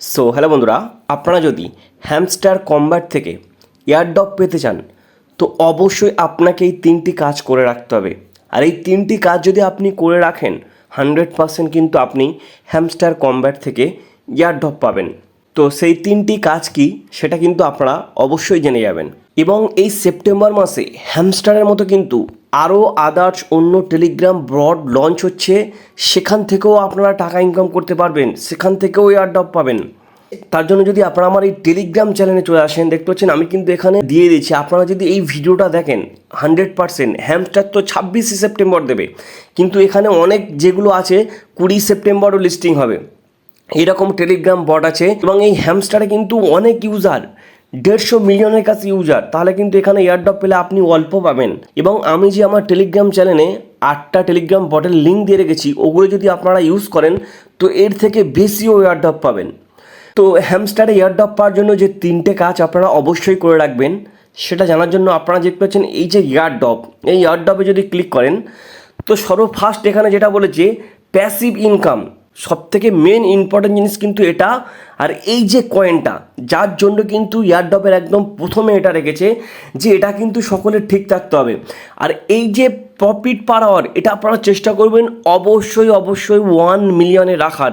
So hello বন্ধুরা, আপনারা যদি হ্যামস্টার কম্ব্যাট থেকে এয়ারডপ পেতে চান, তো অবশ্যই আপনাকে এই তিনটি কাজ করে রাখতে হবে। আর এই তিনটি কাজ যদি আপনি করে রাখেন হান্ড্রেড পারসেন্ট কিন্তু আপনি হ্যামস্টার কম্ব্যাট থেকে এয়ারডপ পাবেন। তো সেই তিনটি কাজ কি, সেটা কিন্তু আপনারা অবশ্যই জেনে যাবেন। এবং এই সেপ্টেম্বর মাসে হ্যামস্টারের মতো কিন্তু আরও আদার্স অন্য টেলিগ্রাম ব্রড লঞ্চ হচ্ছে, সেখান থেকেও আপনারা টাকা ইনকাম করতে পারবেন, সেখান থেকেও এয়ারডপ পাবেন। তার জন্য যদি আপনারা আমার এই টেলিগ্রাম চ্যানেলে চলে আসেন, দেখতে পাচ্ছেন আমি কিন্তু এখানে দিয়ে দিচ্ছি আপনারা যদি এই ভিডিওটা দেখেন হান্ড্রেড পারসেন্ট হ্যামস্টার তো ছাব্বিশে সেপ্টেম্বর দেবে। কিন্তু এখানে অনেক যেগুলো আছে, কুড়ি সেপ্টেম্বরও লিস্টিং হবে। এরকম টেলিগ্রাম বট আছে এবং এই হ্যামস্টারে কিন্তু অনেক ইউজার দেড়শো মিলিয়নের কাছে ইউজার তাহলে কিন্তু এখানে এয়ারড্রপ পেলে আপনি অল্প পাবেন। এবং আমি যে আমার টেলিগ্রাম চ্যানেলে আটটা টেলিগ্রাম বটের লিঙ্ক দিয়ে রেখেছি, ওগুলো যদি আপনারা ইউজ করেন, তো এর থেকে বেশিও এয়ারড্রপ পাবেন। তো হ্যামস্টারে এয়ারড্রপ পাওয়ার জন্য যে তিনটে কাজ আপনারা অবশ্যই করে রাখবেন, সেটা জানার জন্য আপনারা দেখতে পাচ্ছেন এই যে এয়ারড্রপ এই এয়ারড্রপে যদি ক্লিক করেন, তো সর্বফার্স্ট এখানে যেটা বলেছে প্যাসিভ ইনকাম সব থেকে মেন ইম্পর্টেন্ট জিনিস কিন্তু এটা। আর এই যে কয়েনটা যার জন্য কিন্তু এয়ারড্রপের একদম প্রথমে এটা রেখেছে যে এটা কিন্তু সকলের ঠিক থাকতে হবে। আর এই যে প্রফিট পার আওয়ার এটা আপনারা চেষ্টা করবেন অবশ্যই অবশ্যই ওয়ান মিলিয়নে রাখার।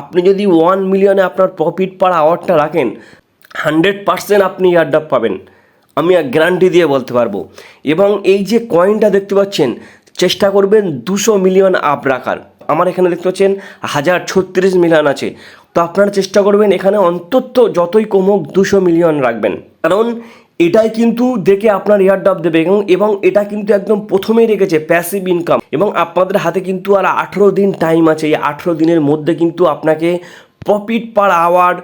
আপনি যদি ওয়ান মিলিয়নে আপনার প্রফিট পার আওয়ারটা রাখেন হান্ড্রেড পার্সেন্ট আপনি এয়ারড্রপ পাবেন। আমি গ্যারান্টি দিয়ে বলতে পারব। এবং এই যে কয়েনটা দেখতে পাচ্ছেন, চেষ্টা করবেন দুশো মিলিয়ন আপ রাখার। আমার এখানে দেখতে পাচ্ছেন হাজার ছত্রিশ মিলিয়ন আছে। তো আপনারা চেষ্টা করবেন এখানে অন্তত যতই কমুক দুশো মিলিয়ন রাখবেন। কারণ এটাই কিন্তু দেখে আপনার এয়ারড্রপ দেবে এবং এবং এটা কিন্তু একদম প্রথমেই রেখেছে প্যাসিভ ইনকাম এবং আপনাদের হাতে কিন্তু আর আঠেরো দিন টাইম আছে। এই আঠেরো দিনের মধ্যে কিন্তু আপনাকে profit per hour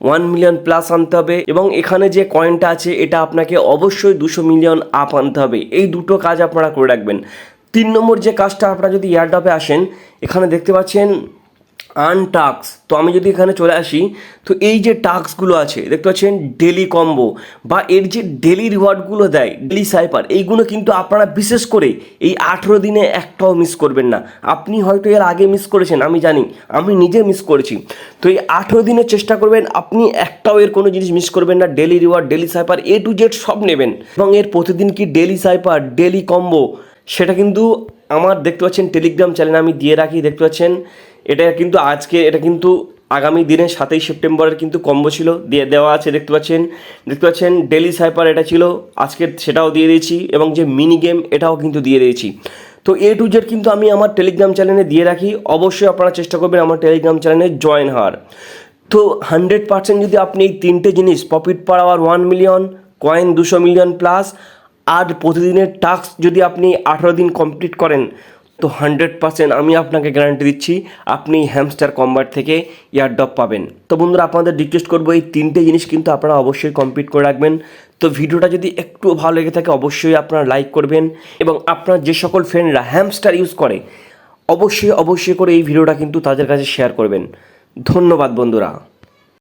one million plus আনতে হবে এবং এখানে যে কয়েনটা আছে, এটা আপনাকে অবশ্যই দুশো মিলিয়ন আপ আনতে হবে। এই দুটো কাজ আপনারা করে রাখবেন। তিন নম্বর যে কাজটা আপনারা যদি এয়ারড্রপে আসেন, এখানে দেখতে পাচ্ছেন আন টাক্স তো আমি যদি এখানে চলে আসি, তো এই যে টাস্কগুলো আছে, দেখতে পাচ্ছেন ডেলি কম্বো বা এর যে ডেলি রিওয়ার্ডগুলো দেয় ডেলি সাইপার এইগুলো কিন্তু আপনারা বিশেষ করে এই আঠেরো দিনে একটাও মিস করবেন না। আপনি হয়তো এর আগে মিস করেছেন, আমি জানি, আমি নিজে মিস করেছি। তো এই আঠেরো দিনের চেষ্টা করবেন, আপনি একটাও এর কোনো জিনিস মিস করবেন না daily reward daily cipher A to Z সব নেবেন। এবং এর প্রতিদিন কি ডেলি সাইপার ডেলি কম্বো সেটা কিন্তু আমার দেখতে পাচ্ছেন টেলিগ্রাম চ্যানেলে আমি দিয়ে রাখি, দেখতে পাচ্ছেন? এটা কিন্তু আজকে, এটা কিন্তু আগামী দিনে সাতই সেপ্টেম্বরের কিন্তু কম্বো ছিল, দিয়ে দেওয়া আছে, দেখতে পাচ্ছেন? দেখতে পাচ্ছেন ডেলি সাইপার এটা ছিল, আজকে সেটাও দিয়ে দিয়েছি, এবং যে মিনি গেম এটাও কিন্তু দিয়ে দিয়েছি। তো এ টু জেড কিন্তু আমি আমার টেলিগ্রাম চ্যানেলে দিয়ে রাখি, অবশ্যই আপনারা চেষ্টা করবেন আমার টেলিগ্রাম চ্যানেলে জয়েন হওয়ার। তো হান্ড্রেড পার্সেন্ট যদি আপনি এই তিনটে জিনিস profit per hour one million coin দুশো মিলিয়ন প্লাস আর প্রতিদিনের টাস্ক যদি আপনি আঠারো দিন কমপ্লিট করেন, তো হান্ড্রেড পার্সেন্ট আমি আপনাকে গ্যারান্টি দিচ্ছি আপনি হ্যামস্টার কম্বাট থেকে ইয়ারডপ পাবেন। তো বন্ধুরা, আপনাদের রিকোয়েস্ট করব এই তিনটে জিনিস কিন্তু আপনারা অবশ্যই কমপ্লিট করে রাখবেন। তো ভিডিওটা যদি একটু ভালো লেগে থাকে, অবশ্যই আপনারা লাইক করবেন এবং আপনার যে সকল ফ্রেন্ডরা হ্যামস্টার ইউজ করে, অবশ্যই অবশ্যই করে এই ভিডিওটা কিন্তু তাদের কাছে শেয়ার করবেন। ধন্যবাদ বন্ধুরা।